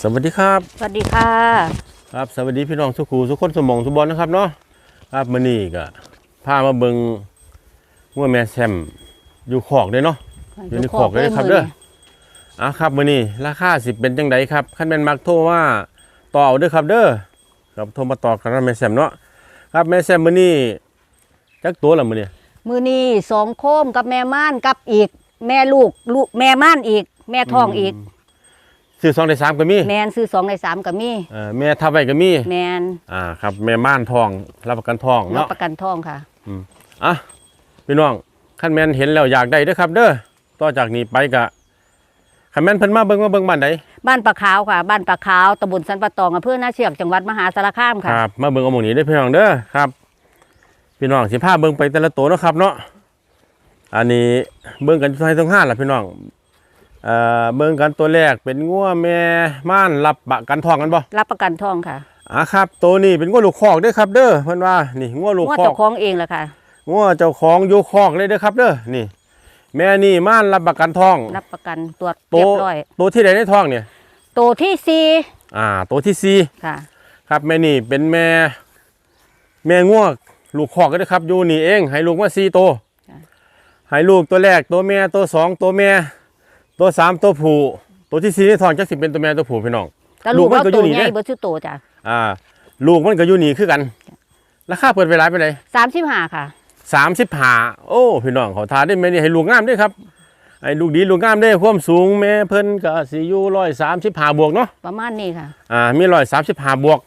สวัสดีครับ สวัสดีค่ะ ครับสวัสดีพี่น้องสุขูสุขคนสมองสุบอลนะครับเนาะครับมื้อนี้ก็พามาเบิ่งงัวแม่แซมอยู่ขอกเด้เนาะอยู่ในขอกเลยครับเด้ออะครับมื้อนี้ราคาสิเป็นจังไดครับคันแม่นมักโทรว่าต่อเอาเด้อครับเด้อครับโทรมาต่อกันนะแม่แซมเนาะครับแม่แซมมื้อนี้จักตัวละมื้อนี้มือนี้สองโคมกับแม่ม่านกับอีก แม่ลูกลูกแม่ม่านอีก แม่ท้องอีก ซื้อ2ได้3ก็มีแมนซื้อสองในสามกับมีเอ่อแม่ทับไว้ก็มีแมนอ่าครับแม่ม่านทองรับประกันทองรับเนาะประกันท้องค่ะอะพี่น้องคันแม่นเห็นแล้วอยากได้เด้อครับ เด้อต่อจากนี้ไปกะคันแม่นเพิ่นมาเบิ่งมาเบิ่งบ้านใดบ้านปลาขาวค่ะ บ้านปลาขาวตำบลสันปะตองอำเภอนาเชือกจังหวัดมหาสารคามคค่ะรับ มาเบิ่งเอาหมองนี้ได้อพี่น้องเด้อครับ พี่น้องสิพาเบิ่งไปแต่ละตัวเนาะครับ เนาะอันนี้เบิ่งกันทุกให้ทั้งห้าล่ะพี่น้อง เอ่อเบิ่งกันตัวแรกเป็นงัวแม่ม่านรับประกันทองกันบ่รับประกันท้องค่ะอะครับ ตัวนี้เป็นงัวลูกคอกเด้อครับ เด้อเพิ่นว่านี่งัวลูกงวดคอเจ้ากของเองแหละค่ะงัวเจ้าของอยู่คอกเลยเด้อครับ เด้อนี่ แม่นี่ม่านรับประกันทอง รับประกันตรวจตัเรีวยบร้อยตัวที่ใดในท้องเนี่ยตัวที่สี่อ่า ตัวที่สี่ค่ะ ครับแม่นี่เป็นแม่ แม่ง่วงลูกคอกก็ได้อครับอยู่นี่เอง ให้ลูกมาสี่ตัวให้ลูกตัวแรกตัวแม่ตัวสองตัวแม่ ตัวสามตัวผู้ ตัวที่สี่ในท้องจักสิเป็นตัวแม่ตัวผู้พี่น้อง แต่ลูลูกกมันเราก็อยู่ตัวนี่ใหญ่เด้เบอร์ชื่อโตจ้ะอ่า ลูกมันก็อยู่นี่คือกัน ราคาเปิดเวลาไปเลยสามสิบห้าค่ะ สามสิบห้าโอ้พี่น้องเขาทาได้แม่นี่ให้ลูกงามด้วยครับให้ลูกดีลูกงามได้ความสูงแม่เพิ่นก็สิอยู่ร้อยสามสิบห้าบวกเนาะ ประมาณนี้ค่ะอ่ามีร้อยสามสิบห้าบวก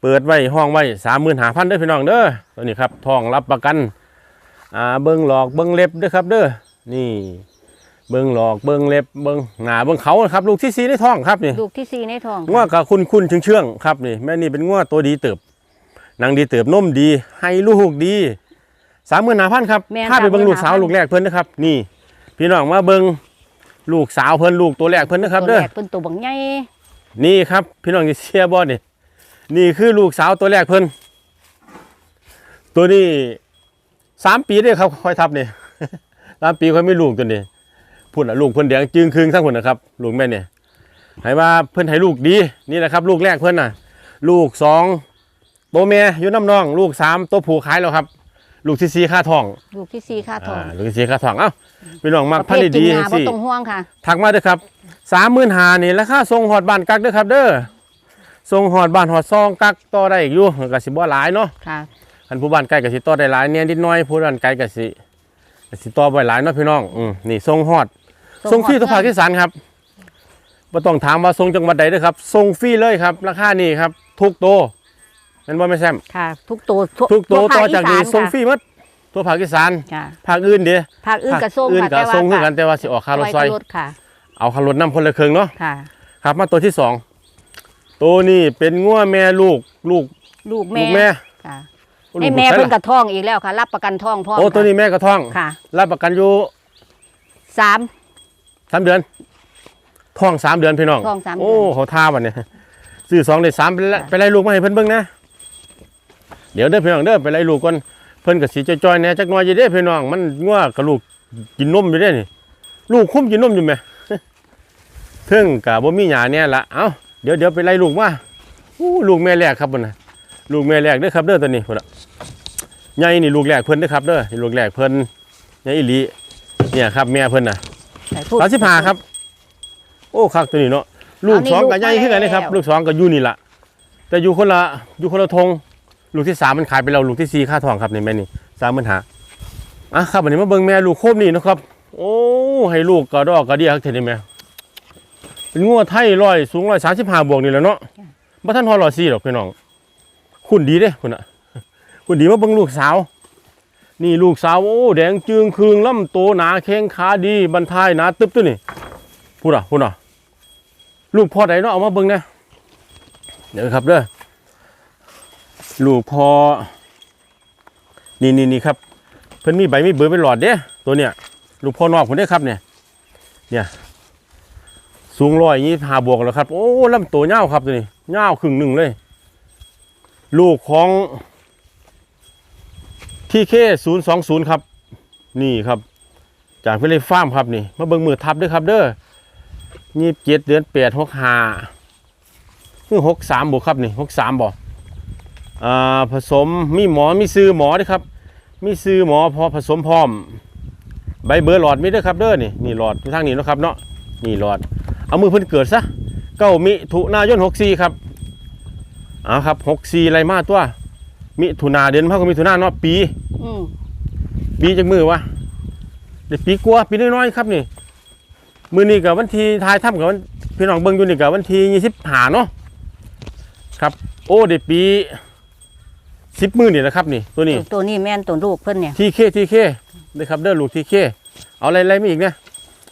เปิดไว้ห้องไว้สามหมื่นหาพันเด้อพี่น้องเด้อตัวนี้ครับทองรับประกัน อ่าเบิ้งหลอกเบิ้งเล็บเด้อครับเด้อนี่ เบิ้งหลอกเบิ้งเล็บเบิ้งหน้าเบิ้งเขานะครับ ลูกที่สีในท้องครับนี่ลูกที่สี่ในท้องง้วกับคุณคุณเชื่องเชื่องๆครับนี่แม่นี่เป็นง้วตัวดีเติบหนังดีเติบนมดี ให้ลูกดีสามหมื่นหาพันครับพาไปเบิ้งลูกสาวลูกแรกเพิ่นนะครับ นี่ พี่น้องมาเบิ้งลูกสาวเพิ่นลูกตัวแรกเพิ่นนะครับตัวเด้อแรกเป็นตัวบังใหญ่นี่ครับ พี่น้องจะเชียร์บอลนี่นี่คือลูกสาวตัวแรกเพิ่นตัวนี้สามปีได้ครับค่อยทับนี่สามปีค่อยไม่ลูกตัวนี้ พุ่นอะลูกเพิ่นแดงจึงครึ่งทั้งพุ่นนะครับลูกแม่เนี่ยให้ว่าเพิ่นให้ลูกดีนี่แหละครับ ลูกแรกเพิ่นน่ะ ลูกสองตัวแม่อยู่น้ำน้อง ลูกสามตัวผู้ขายแล้วครับ ลูกที่สี่ค่าทองลูกที่สี่ค่าทองอ่าลูกที่สี่ค่าทองเอ้าพี่น้องมักพันธุ์ดีกินๆยาบ่สิต้องห่วงค่ะทักมาเด้อครับสามหมื่นหานี่ราคาส่งหอดบ้านกักเด้อครับ เด้อส่งหอดบ้านหอดซองกักต่อได้อีกอยู่ก็สิบ่หลายเนาะค่ะอันผู้บ้านใกล้ก็สิต่อได้หลายเนี่ยนิดหน้อยผู้บ้านไกลก็สิก็สิต่อบ่หลายเนาะพี่น้องอืมนี่ส่งหอด ส่งฟรีทุกภาคอีสานครับบ่ต้องถามว่าส่งจังหวัดใดเด้อครับส่งฟรีเลยครับ ราคานี่ครับ ทุกโตวแม่นบ่แม่แซมค่ะ ทุกตัวทุกโตวภต่อคจากนี้สนส่งฟค่ะรีหมดทั่วภาคอีสานค่ะภาคอื่นเด้ภาคอื่นก็ส่งอื่นค่ะก็แต่ว่าส่งคือกันแต่ว่าสิออกค่ารถซอยรถค่ะเอาค่ารถนำคนละครึ่งเนาะค่ะครับมาตัวที่สองตัวนี้เป็นงัวแม่ลูกลูกลูกลูแม่กแม่ค่ะลูกให้แม่ใช่เพิ่นล่ะกับท้องอีกแล้วค่ะ รับประกันท้องพร้อมโอ้ตัวนี้แม่กระท้องค่ะ รับประกันอยู่สาม สามเดือนท้องสามเดือนพี่น้องท้องสามเดือน โอ้เขาท่าวันเนี่ยซื้อสองได้สามไปไล่ไปไล่ลูกมาให้เพิ่นเบิ่งนะ เดี๋ยวเด้อพี่น้องเด้อไปไล่ลูกก่อนเพิ่นกับสีจอยๆแหน่จักหน่อยอยู่เด้อพี่น้อง มันงัวกับลูกกินนมอยู่เด้อนี่ ลูกคุ้มกินนมอยู่ไหมเทิงกับบ่มีหยาเนี่ยละเอ้าเดี๋ยวเดี๋ยวไปไล่ลูกมาอู้ลูกแม่แรกครับมันนะลูกแม่แรกเด้อครับเด้อตัวนี้พุ่นละใหญ่นี่ลูกแรกเพิ่นเด้อครับเด้อนี่ลูกแรกเพิ่นใหญ่อีหลีเนี่ยครับแม่เพิ่นน่ะ ใส่พูด สามสิบห้าครับ โอ้คักตัวนี้เนาะลูกอันนี้สองลูกกับใหญ่ขึ้นกันนะครับแล้ว ลูกสองกับยูนี่ละแต่อยู่คนละอยู่คนละทงลูกที่สามมันขายไปแล้วลูกที่สี่ค่าทองครับนี่แม่นี่สามหมื่นหาอะครับวันนี้มาเบิ่งแม่ลูกโคบนี่นะครับ โอ้ให้ลูกกระดอกกระเดียครับเห็นไหมเป็นงัวไทยร้อยสูงร้อยสามสิบห้าบวกนี่แหล้วเนาะบ่ท่านพอร้อยสี่หรอกพี่น้องคุณดีเด้คุณอะคุณดีมาเบิ่งลูกสาว นี่ลูกสาวโอ้แดงจึงคืงล่ำโตหนาแข้งขาดีบรรทายหนาตึบตัวนี่พูดอะพูดอะลูกพ่อใดเนาะเอามาเบิ่งนะเดี๋ยวครับเด้อลูกพ่อนี่นี่นี่ครับ เพิ่นมีใบมีเบือเป็นหลอดเด้ตัวเนี้ยลูกพ่อนอกผมได้ครับเนี่ยเนี่ยสูงร้อยยี่หาบวกแล้วครับ โอ้ลำตัวเง่าครับตัวนี้เง่าครึ่งหนึ่งเลย ลูกของ ที่เคศูนย์สองศูนย์ครับ นี่ครับ จากเฟลฟาร์มครับนี่ มาเบิ่งมือทับด้วยครับเด้อยี่สิบเจ็ดเดือนแปดหกห้าคือหกสามบวกครับนี่หกสามบ่อ่าผสมมีหมอมีซื้อหมอด้วยครับ มีซื้อหมอพอผสมพร้อม ใบเบอร์หลอดมีด้วยครับเด้อนี่นี่หลอดทางนี้นะครับเนาะนี่หลอด เอามือเพิ่นเกิดซะเก้ามิถุนายนหกสี่ครับเอาครับหกสี่ไรมาตัว มิถุนาเดือนพฤษภาคมมิถุนาเนาะปี อืมปีจากมือวะเด็กปีกลัวาปีน้อยๆครับนี่ มือนี้กับวันที่ทายถ้ำกับวันพี่น้องเบิ่งอยู่นี่กับวันที่ยี่สิบหาเนาะครับ โอ้เด็กปีสิบมือนี่นะครับนี่ตัวนี้ ตัวนี้แม่นตัวลูกเพิ่นเนี่ย ทีเคทีเคเลยครับเด้อลูกทีเคเอาอะไรอะไรมาอีกเนี่ย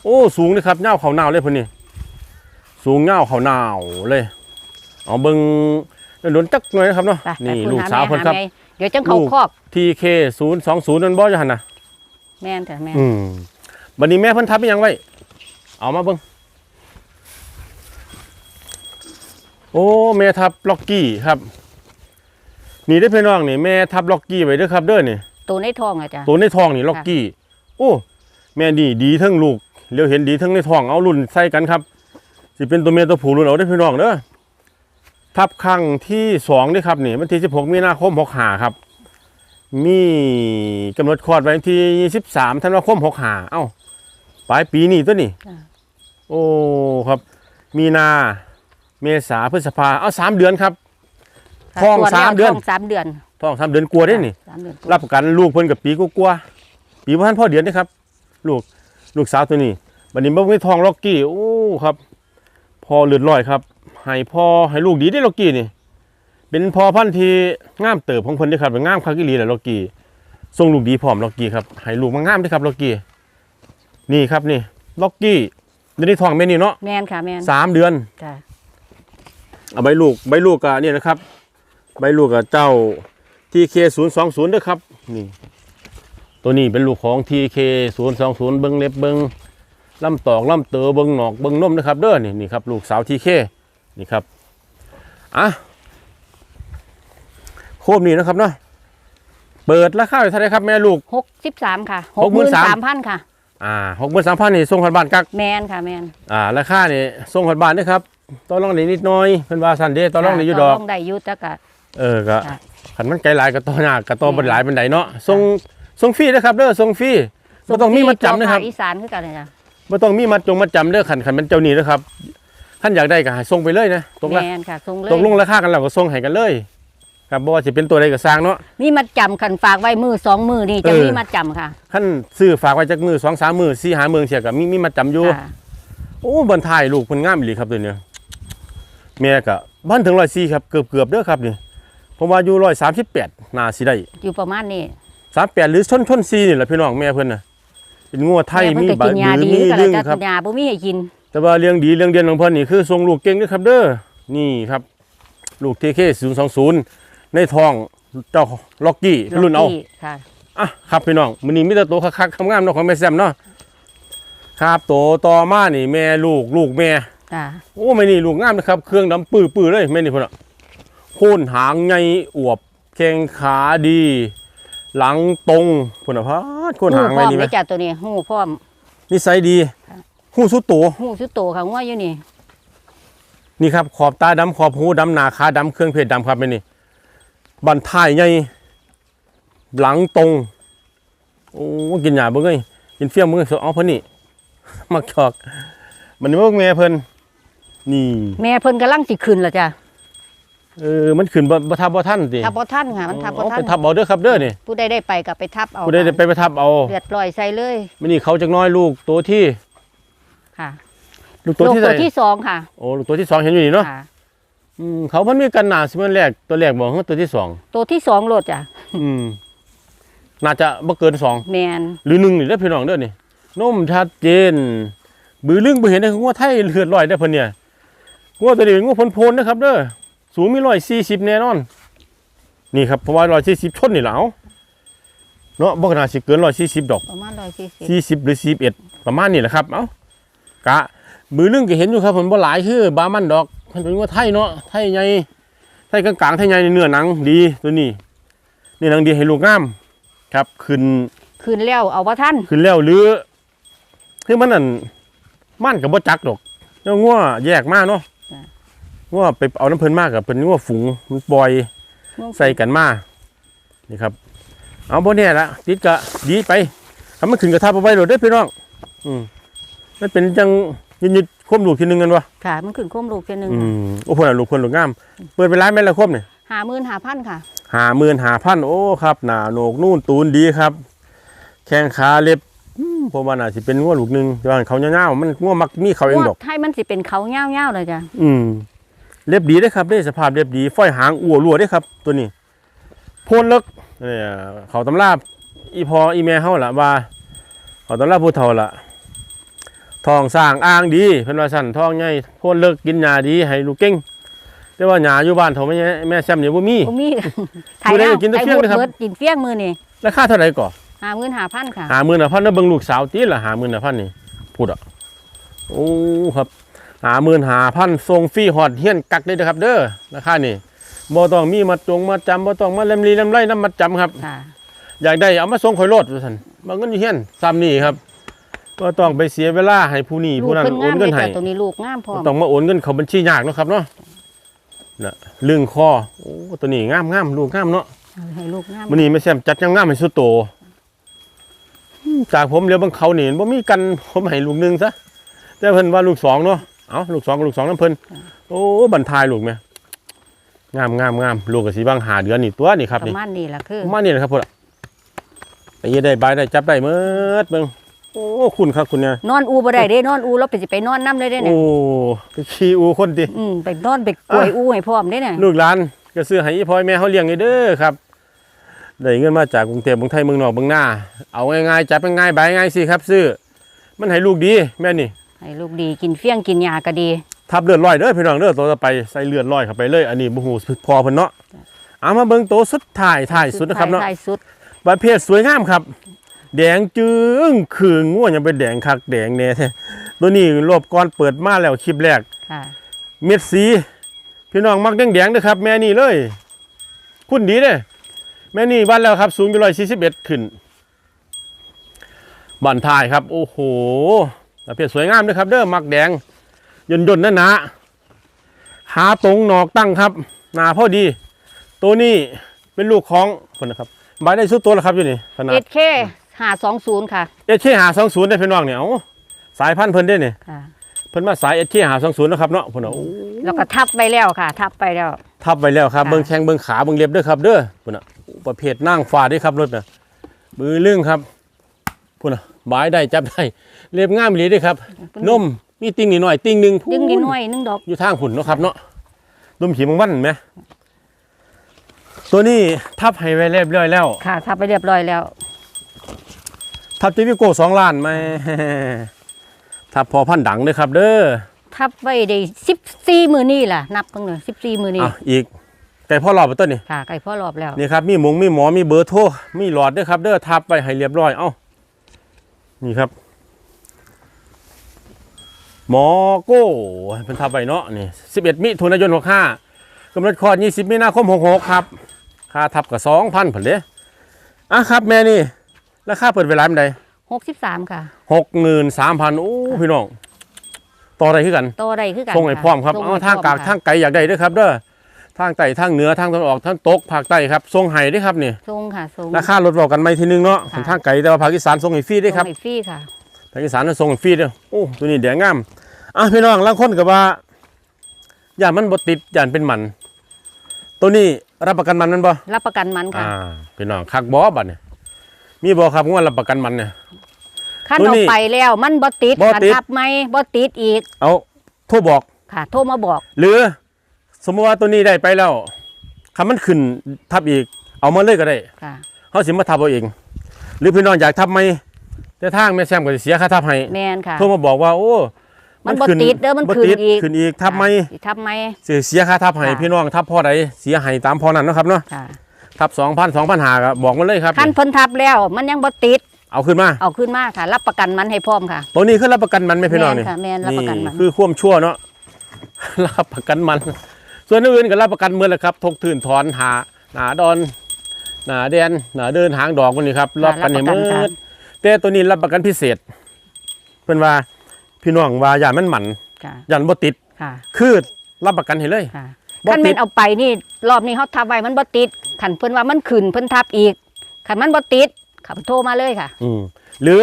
โอ้สูงเลยครับเงาเขาหนาวเลยเพิ่นนี่สูงเงาเขาหนาวเลย เอาเบิ่ง หลุนจักหน่อยนะครับเนาะไปไปนี่คุณลูกหาสาวแม่เพิ่นหาครับแม่เดี๋ยวจังเขาลูก คอกทีเคศูนย์สองศูนย์นั่นบ่จะหันนะแม่นแต่แม่นอืมบันนี้แม่เพิ่นทับไปยังไว้ เอามาเบิ่งโอ้แม่ทับล็อกกี้ครับ นี่ได้อพี่น้องนี่แม่ทับล็อกกี้ไว้เด้อครับเด้อนี่ ตัวในท้องอะจ้ะ ตัวในท้องนี่ล็อกกี้ โอ้ แม่นี่ดีทั้งลูกเลี้ยวเห็นดีทั้งในท้องเอารุ่นใส่กันครับ สิเป็นตัวเมียตัวผู้รุ่นเอาได้อพี่น้องเด้อ ทับครั้งที่สองนี่ครับนี่วันที่16มีนาคม65ครับ มีกำหนดคลอดไว้วันที่23ธันวาคม65เอ้าปลายปีนี้ตัวนี่จ้ะ โอ้ครับ มีนาเมษาพฤษภาเอาสามเดือนครับค่ะท้องตรวจแล้วสามเดือน ท้องสามเดือนท้องสามเดือนกลัวได้นี่ สามเดือน รับประกันลูกเพิ่นกับปีกลัวาๆปีพันพ่อเดือนนะครับลูกลูกสาวตัวนี้บัดนี้บ่มีทองล็อกกี้โอ้ครับ พอเลือดลอยครับ ให้พ่อให้ลูกดีได้ล็อกกี้นี่ เป็นพอพันธุ์ที่งามเติบของเพิ่นเด้อครับเป็นงามคักอีหลีแหละล็อกกี้ส่งลูกดีพร้อมล็อกกี้ครับให้ลูกมางามเด้อครับล็อกกี้นี่ครับนี่ล็อกกี้เดี๋ยวนี้ทองแม่นี่เนาะแม่นค่ะแม่นสามเดือนจ้ะเอาใบลูกใบลูกกะเนี่ยนะครับ ใบลูกกับเจ้า TK 0 2 0ด้วยครับนี่ ตัวนี้เป็นลูกของ TK 0 2 0เบิ้งเล็บเบิ้งลำตอกลำเตอเบิ้งหนอกเบิ้งนมนะครับเด้อนี่นี่ครับลูกสาว TK นี่ครับอะโคมนี่นะครับเนาะเปิดราคาอยู่เท่าไหรครับแม่ลูก หกสิบสามค่ะหกหมื่นสามสามพันค่ะ อ่าหกหมื่นสามพันนี่ส่งพันบาทกักแม่นค่ะแม่นอ่าราคานี่ส่งพันบาทนะครับต่อรองได้นิดหน่อยเพิ่นว่าสั่นเด้ต่อรองได้อยู่ดอกต่รองได้อยุตะกะ เออก็ค่ะ ขันมันไกลหลายก็ต่อยากก็ต่อบ่หลายปานใดเนาะส่งส่งฟรีนะครับเด้อส่งฟรีบ่ต้องมีมัดจำนะครับส่งที่ภาคอีสานคือกันเลยจ้ะบ่ต้องมีมัดจงมัดจำเด้อขันขันเป็นเจ้าหนี้นะครับ ท่านอยากได้ก็ให้ส่งไปเลยนะตกละแม่นค่ะส่งเลยตกลงราคากันแล้วก็ส่งให้กันเลยครับบ่ว่าสิเป็นตัวใดก็สร้างเนาะมีมัดจำขันฝากไว้มือสองมือนี่จะเออมีมัดจำค่ะคันซื้อฝากไว้จักมือ2 3มือ4 5มือเสียก็มีมีมัดจำอยู่ค่ะโอ้บนท้ายลูกเพิ่นงามอีหลีครับตัวเนี้ยแม่ก็บ้านถึง104ครับเกือบๆเด้อครับนี่ผมว่าอยู่138น่าสิได้อยู่ประมาณนี้ สามแปดหรือชนชนซีนี่แหละพี่น้องแม่เพิ่นน่ะเป็นงัวไทยแม่มีเพิ่นบะก็กินยาบือดีมีกันลึแล้วงจ้ะครับยาบ่มีให้กิน แต่ว่าเลี้ยงดีเลี้ยงเดียนของเพิ่นนี่คือทรงลูกเก่งด้วยครับเด้อนี่ครับ ลูกเทเคศูนย์สองศูนย์ในท้องเจ้าล็อกกี้รุ่นเอาที่ค่ะอะครับพี่น้องมื้อนี้มีแต่ตัวคักๆงามๆเนาะของแม่แซมเนาะครับโตต่อมานี่แม่ลูกลูกแม่จ้ะโอ้แม่นี่ลูกงามนะครับ เครื่องดำปื้อๆเลยแม่นี่พุ่นน่ะโคนหางใหญ่อวบแข้งขาดี หลังตรงพุ่นน่ะพาดโคนหางหูพแม่ร้อมนี่ไหมเลยจ้ะตัวนี้หูพร้อมนิสัยดีค่ะ หูสุดโตหูสุดโตค่ะงัวอยู่นี่ นี่ครับขอบตาดำขอบหูดำหนาขาดำเครื่องเพชรดำครับแม่นี่บันท้ายใหญ่หลังตรงโอ้กินหยาเบิ่งเอ้ยกินเฟี้ยงเบิ่งเอ้ยเอาเพิ่นนี่มักชอกมันนี่เบิ่งแม่เพิ่นนี่ แม่เพิ่นกำลังสิขึ้นแล้วจ้ะเออ มันขึ้นบ่บ่ทับบ่ทันติทับบ่ทันค่ะ มันทับบ่เอาทัไปนทับเอาเด้อครับเด้อนี่ ผู้ใดได้ไปก็ไปทับเอา ผู้ใดได้ไปไปทับเอาเลือดปล่อยใส่เลยมันนี่เขาจักน้อยลูกตัวที่ ค่ะลูกตัวลูกที่ตัวใส่ที่สองค่ะโอ้ลูกตัวที่สองเห็นอยู่นี่เนาะค่ะ อืมเขามันมีกันหนาสิมันแรกตัวแรกบ่คือตัวที่สองตัวที่สองโลดจ้ะอืมน่าจะบ่เกินสอง แมนหรือหนึ่งนี่ได้อพี่น้องเด้อนี่นมชัดเจน บือลึงบ่เห็นได้คืองัวไทยเลือดลอยได้อเพิ่นเนี่ยงัวตัวนี้เป็นงัวพลๆนะครับ เด้อสูงมี140แน่นอน นี่ครับเพราะว่า140ชนนี่แหละเอาเนาะบ่น่าสิเกิน140ดอกประมาณร้อยสี่สิบ40หรือ41ประมาณนี้แหละครับเอ้า กะบือลึงก็เห็นอยู่ครับเพิ่นบ่หลายคือบามันดอกเพิ่นเป็นงัวไทยเนาะไทยใหญ่ไทยกลางๆไทยใหญ่เนื้อหนังดีตัวนี้เนื้อหนังดีให้ลูกงาม ครับขึ้นขึ้นแล้วเอาว่าท่านขึ้นแล้วหรือคือมันนั่นมันกับบ่จักดอกแล้วงัวแยกมาเนาะงัวไปเอาน้ำเพิ่นมากกับเป็นงัวฝูงมันปล่อยใส่กันมานี่ครับ เอาบ่เนี่ยละติดกะดีไปทำมันขึ้นกระทาไปไว้โดดได้อพี่น้อง อืม มันเป็นจังยืดๆคมลูกทีหนึงกันวะค่ะ มันขึ้นโคมลูกเพียหนึงอืมโอ้เพิ่นน่ะลูกเพิ่นลูกงาม เปิดไปร้านแม่นละคมนี่หาหมื่นหาพันค่ะหาหมื่นหาพันโอ้ครับหน้าโหนกนู่นตูนดีครับ แข้งขาเล็บอืมผมว่าน่าสิเป็นงัวลูกหนึงแต่ว่าเขาเงาวๆมันงัวมักมีเขาเองดอกให้มันสิเป็นเขาเง่าวๆเลยจ้ะอืมเรียบดีได้อครับได้สภาพเรียบดีฝ้อยหางอัวรัวได้อครับ ตัวนี้โพนเลิกเนี่ยเขาตำราอีพออีแม่เฮาล่ะว่าเขาตำราผู้เฒ่าล่ะ ทองสร้างอ่างดีเพิ่นว่าสั่นทองใหญ่โพนเลิกกินยาดีให้ลูกเก่งแต่ว่าหญ้าอยู่บ้านเฒ่าแม่แม่แซมนี่บ่มีบ่มีผู้ใดอยากกินแต่เฟี้ยงเลยครับเบิดกินเฟี้ยงมือนี่ราคาเท่าไหร่ก่อหาหมื่นหาพันค่ะหาหมื่นอะพันแล้วเบิ่งลูกสาวตีละหาหมื่นอะพันนี่พูดอะโอ้ครับหาหมื่นหาพันทรงฟรีฮอดเฮียนกักได้เด้อครับ เด้อราคานี่บ่ต้องมีมัดจงมัดจำบ่ต้องมาเล่มลีเล่มไรน้ำมัดจำครับค่ะอยากได้เอามาส่งข่อยโลดว่าซั่นบางเงินอยู่เฮียนซ้ำนี่ครับ บ่ต้องไปเสียเวลาให้ผู้นี้ลูผู้กนั้นเพิ่นโองามนเลเงิยนให้จ้ะตัวนี้ลูกงามพร้อบ่มต้องมาโอนเงินเข้าบัญชียากเนาะครับเนาะน่ะลึงคอ โอ้ตัวนี้งามงามลูกงามเนาะให้ลูกงามมื้อนี้แม่แซมจัดยังงามให้สุดโตอืมจากผมเหลือบางเขานี่บ่มีกันผมให้ลูกหนึงซะแต่เพิ่นว่าลูกสองเนาะเอ้าลูกสองกับลูกสองนํเพิ่นโอ้บันทายลูกแม่งามงามงามลูกก็สิบางหาเดือนนี่ตัวนี่ครับปนี่ระมาณนี้ล่ะคือ ประมาณนี้นะครับพุ่นอะไอ้ได้บายได้จับได้เมิดเบิ่ง โอ้คุณครับคุณเนี่ยนอนอูบ่ได้เด้นอนอูแล้วไปสิไปนอนน้ำเลยเด้เนี่ยโอ้ไปขี้อูคนติอืมไปนอนไปกล้วยอูให้พร้อมเด้เนี่ยลูกหลานก็ซื้อให้อีพ่อแม่เขาเลี้ยงนี่เด้อครับได้เงินมาจากกรุงเทพเมืองไทยเมืองนอกเมืองหน้า เอาง่ายๆจับง่ายๆบายง่ายสิครับ ซื้อ มันให้ลูกดีแม่นี่ให้ลูกดีกินเฟี้ยงกินยาก็ดี ทับเลือดลอยเด้อพี่น้องเด้อตัวต่อไปใส่เลือดลอยเข้าไปเลย อันนี้บ่ฮู้พอเพิ่นเนาะเอามาเบิ่งโตวสุดท้ายท้ายสุดนะครับเนาะท้ายสุดประเภทสวยงามครับ แดงจึงคืองง่วยังเป็นแดงคักแดงแน่แท้ตัวนี้รอบก่อนเปิดมาแล้วคลิปแรกค่ะเม็ดสีพี่น้องมักแดงแดงๆเด้อครับ แม่นี่เลย คุณดีเด้อแม่นี่บ้านแล้วครับ สูงอยู่ร้อยสี่สิบเอ็ดขึ้นบันทายครับ โอ้โหประเภทสวยงามเด้อครับ เด้อมักแดงยนยนๆนะนะหาตรงหนอกตั้งครับหนาพอดี ตัวนี้เป็นลูกของคนนะครับบายได้สุดตัวแล้วครับอยู่นี่ขนาดเอเค หาสองศูนย์ค่ะเอชหาสองศูนย์ได้พี่น้องเนี่ยเอาสายพันธุ์เพิ่นได้เนี่ยค่ะ เพิ่นมาสายเอชหาสองศูนย์นะครับเนาะเพิ่นเอาโอ้แล้วก็ทับไปแล้วค่ะ ทับไปแล้ว ทับไว้แล้วครับค่ะ เบิ่งแข้งเบิ่งขาเบิ่งเล็บเด้วยครับเด้อพุ่นน่ะประเภทนั่งฟ้าเด้วยครับรถน่ะมือลึงครับพุ่นน่ะบายได้จับได้เล็บงามอีหลีเด้อครับนมมีติ่งนิดหน่อยติ่งหนึงดึงนิดหน่อยนึงดอกอยู่ทางหุ่นเนาะครับเนาะดมขีมังวันไหมตัวนี้ทับให้ไว้เรียบร้อยแล้ว ค่ะ ทับไปเรียบร้อยแล้ว ทับทีวีโก้สองล้านไหมทับพอพันดังเลยครับ เด้อทับไว้ได้สิบสี่มือนี่ล่ะ นับตั้งเลยสิบสี่มือนี่อะอีกไก่พ่อรอบไปต้นนี่ค่ะไก่พ่อรอบแล้วนี่ครับมีหมงมีหมอมีเบอร์โทรมีหลอดด้วยครับ เด้อทับไปให้เรียบร้อยเอ้านี่ครับ หมอโก้เป็นทับไปเนาะนี่11มิถุนายน65กำหนดคลอด20มีนาคม66ครับค่าทับกับ2,000ผลเด้อะครับแม่นี่ ราคาเปิดเวลาเป็นใดหกสิบสามค่ะ63,000โอ้พี่น้องต่ออะไรขึ้นกันโตได้คือกันส่งให้พร้อมครับส่เอาให้ทางกลางพร้อมทางไกลอยากได้เด้วยครับเด้อทางใต้ทางเหนือทางตะวันออกทางตกภาคใต้ครับส่งให้เด้วยครับนี่ส่งค่ะส่งราคาลดบอกกันไม่ทีนึงเนาะค่ะทางไกลแต่ว่าภาคอีสานส่งให้ฟรีเด้วยครับส่งให้ฟรีค่ะภาคอีสานน่ะส่งให้ฟรีเด้อโอ้ตัวนี้แดงงามอะพี่น้องลางคนกับว่าย่านมันบ่ติดย่านเป็นมัน ตัวนี้รับประกันมันแมันบ่รับประกันมันค่ะอ่าพี่น้องคักบ่บัดเนี่ย มีบ่ครับงวดรับประกันมันเนี่ย ขั้นตัวเอานี้ไปแล้วมันบ่ติดบ่ขันติดทับไหมบ่ติดอีกเอาโทรบอก ค่ะ โทรมาบอก หรือสมมติว่าตัวนี้ได้ไปแล้วคำมันขึ้นทับอีก เอามาเลยก็ได้ค่ะ เขาสิมาทับเอาเอง หรือพี่น้องอยากทับไหมแต่ทางแม่แซมก็สิเสียค่าทับให้แมนค่ะ โทรมาบอกว่า โอ้มันบ่ติดเด้อมันบ่ขึ้นติดอีกขึ้นอีกทับไหมค่ะสิทับไหมเสียเสียค่าทับให้ค่ะ พี่น้องทับพ่อใดเสียให้ตามพ่อนั้นเนาะครับเนาะ ค่ะ ทับสองพันสองพันหาก็บอกมาเลยครับขั้นเพ้นทับแล้ว มันยังบ่ติด เอาขึ้นมาเอาขึ้นมาค่ะ รับประกันมันให้พร้อมค่ะ ตัวนี้คือรับประกันมันไหมพี่น้องแม่นี่ค่ะแมนรับประกันมัน คือความชั่วเนาะ รับประกันมัน ส่วนอื่นก็รับประกันเมื่อแหละครับทกทื่นถอนหาหนาดอนหนาแดนหนาเดินหางดอกมันนี่ครับรับกันให้หมืดแต่ตัวนี้รับประกันพิเศษเพิ่นว่าพี่น้องว่าอย่ามันหมันค่ะอย่ามันบ่ติด ค่ะ คือรับประกันให้เลย ค่ะบ่ คันติแม่ดนเอาไปนี่รอบนี้เฮาทับไว้มันบ่ติดคันเพิ่นว่ามันขึ้นเพิ่นทับอีกคันมันบ่ติดขับโทรมาเลยค่ะ อืมหรือ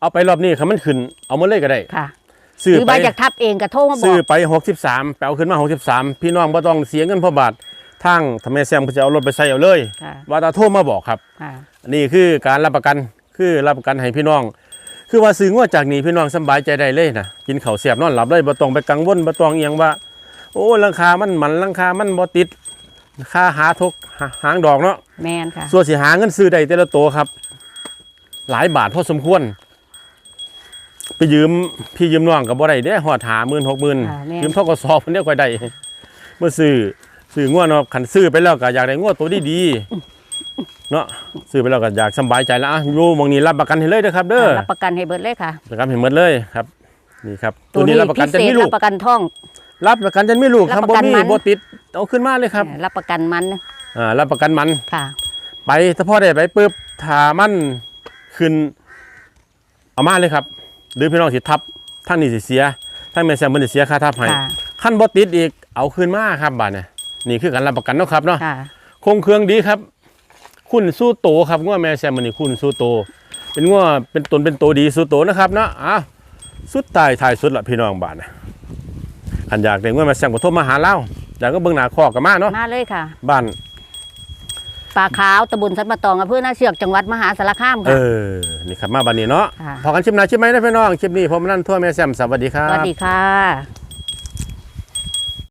เอาไปรอบนี้คันมันขึ้น เอามาเลยก็ได้ค่ะซื้อหรือไปว่าอยากทับเองก็โทรมาบซื้ออกไป63แปลขึ้นมา63พี่น้องบ่ต้องเสียเงินพอบาททางทำแม่แซมก็จะเอารถไปใส่เอาเลยค่ะว่าตาโทรมาบอกครับค่ะนี่คือการรับประกันคือรับประกันให้พี่น้อง คือว่าซื้องวดจากนี้พี่น้องสำบายใจได้เลยนะกินข้าวเสียบนอนหลับได้บ่ต้องไปกังวลบ่ต้องเอียงว่า โอ้ราคามันมันราคามันบ่ติดค่าหาทุกหาหางดอกเนาะแมนค่ะ ส่วนสิหาเงินซื้อได้แต่ละตัวครับ หลายบาทพอสมควร ไปยืมพี่ยืมน้องกับบ่ได้เด้หอดหาหมื่นหกหมื่นค่ะแม่น ยืมทกสเพิ่นเดียวค่อยได้เมื่อซื้อซื้องวดเนาะคันซื้อไปแล้วก็อยากได้งวดตัวดีๆเนาะซื้อไปแล้วก็อยากสำบายใจแล้วอะอยู่หมองนี้รับประกันให้เลยเด้อครับ เด้อรับประกันให้เบิดเลยค่ะ ประกันให้หมดเลยครับ นี่ครับ ตัวนี้รับประกันพิจะเศษมีลูรัก บประกันท่อง รับประกันจะมีลูกรับทำประบ่กันมีมัน บ่ติดเอาขึ้นมาเลยครับรับประกันมันอ่ารับประกันมันค่ะ ไปถ้าพ่อได้ไปปุ๊บถ้ามันขึ้นเอามาเลยครับ หรือพี่น้องสิทับท่านนี่สิเสียท่านแม่แซมมันสิเสียค่าทับให้ค่ะ ขั้นบ่ติดอีกเอาขึ้นมาครับบาดเนี่ยนี่คือการรับประกันเนาะครับเนาะ ค่ะ คงเครื่องดีครับ คุณสู้โตครับง้อแม่แซมมันนี่คุณสู้โต เป็นง้อเป็นตนเป็นโตดีสู้โตนะครับเนาะอะสุดตายถ่ายสุดละพี่น้องบาดนะ ขันอยากได้ง้อแม่แซมก็โทรมาหาเราอยากก็เบิ่งหน้าคอกกันมาเนาะมาเลยค่ะ บ้านป่าขาวตำบลสันปะตองอำเภอนาเชือกจังหวัดมหาสารคามเอค่ะ อนี่ครับมาบันนี้เนาะค่ะ พอกันชิมหนาชิมไหมนะพี่น้องคลิปนี้ผมนั่นทั่วแม่แซมสวัสดีครัสวัสบดีค่ะ